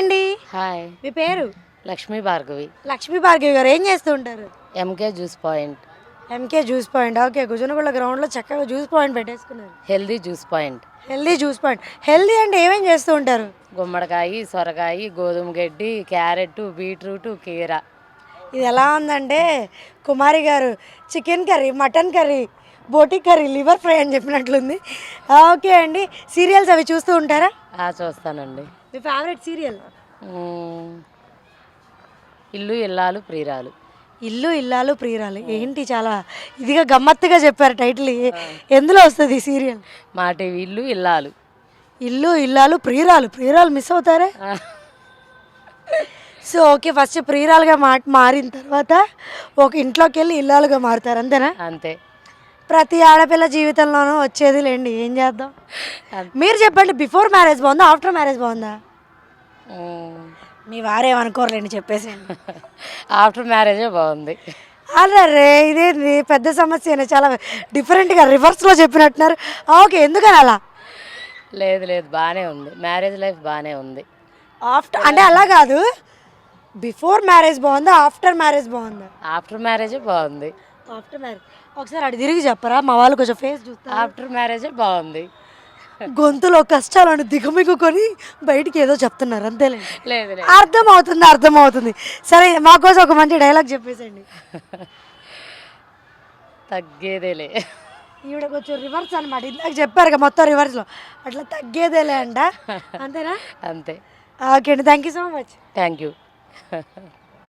అండి. హాయ్. మీ పేరు? లక్ష్మీ భార్గవి. లక్ష్మీ భార్గవి గారు ఏం చేస్తూ ఉంటారు? MK juice point MK juice point okay Gujanagulla గ్రౌండ్లో చక్కగా juice point పెట్టేసుకున్నారు. Healthy juice point healthy juice point healthy అంటే ఏమేం చేస్తూ ఉంటారు? గుమ్మడికాయ సొరకాయ గోధుమ గడ్డి క్యారెట్ బీట్రూట్ కీర. ఇది ఎలా ఉందంటే కుమారి గారు చికెన్ కర్రీ మటన్ కర్రీ. బోటి కర్రీ లివర్ ఫ్రై అని చెప్పినట్లుంది. ఓకే అండి. సీరియల్స్ అవి చూస్తూ ఉంటారా? చూస్తానండి. మీ ఫేవరెట్ సీరియల్. ఇల్లు ఇల్లాలు ప్రియురాలు. ఇల్లు ఇల్లాలు ప్రియురాలు. ఏంటి చాలా ఇదిగా గమ్మత్తుగా చెప్పారు టైటిల్ ఎందులో వస్తుంది ఈ సీరియల్? మా టీవీ ఇల్లు ఇల్లాలు. ఇల్లు ఇల్లాలు ప్రియురాలు. ప్రియురాలు మిస్ అవుతారే? సో ఓకే ఫస్ట్ ప్రియురాలుగా మా మారిన తర్వాత ఒక ఇంట్లోకి వెళ్ళి ఇల్లాలుగా మారుతారు. అంతేనా? అంతే. ప్రతి ఆడపిల్ల జీవితంలోనూ వచ్చేది లేండి. ఏం చేద్దాం. మీరు చెప్పండి బిఫోర్ మ్యారేజ్ బాగుందా ఆఫ్టర్ మ్యారేజ్ బాగుందా. మీ వారేమనుకోరులేండి చెప్పేసేయండి. ఆఫ్టర్ మ్యారేజే బాగుంది. అరే ఇదేంది పెద్ద సమస్య చాలా డిఫరెంట్గా రివర్స్లో చెప్పినట్టున్నారు. ఓకే ఎందుకని అలా? లేదు లేదు బాగానే ఉంది. మ్యారేజ్ లైఫ్ బాగానే ఉంది. ఆఫ్టర్ అంటే అలా కాదు. బిఫోర్ మ్యారేజ్ బాగుందా ఆఫ్టర్ మ్యారేజ్ బాగుందా? ఆఫ్టర్ మ్యారేజే బాగుంది. ఆఫ్టర్ మ్యారేజ్ ఒకసారి అటు తిరిగి చెప్పరా? మా వాళ్ళు కొంచెం ఫేస్ చూస్తారు? ఆఫ్టర్ మ్యారేజే బాగుంది. గొంతులో కష్టాలను దిగమిగుకొని బయటికి ఏదో చెప్తున్నారు అంతేలేండి లేదు అర్థం అవుతుంది అర్థం అవుతుంది సరే మా కోసం ఒక మంచి డైలాగ్ చెప్పేసండి తగ్గేదేలే. ఈవిడ కొంచెం రివర్స్ అనమాట ఇందాక చెప్పారు మొత్తం రివర్స్లో అట్లా తగ్గేదేలే అంట. అంతేనా? అంతే. ఓకే అండి. Thank you so much thank you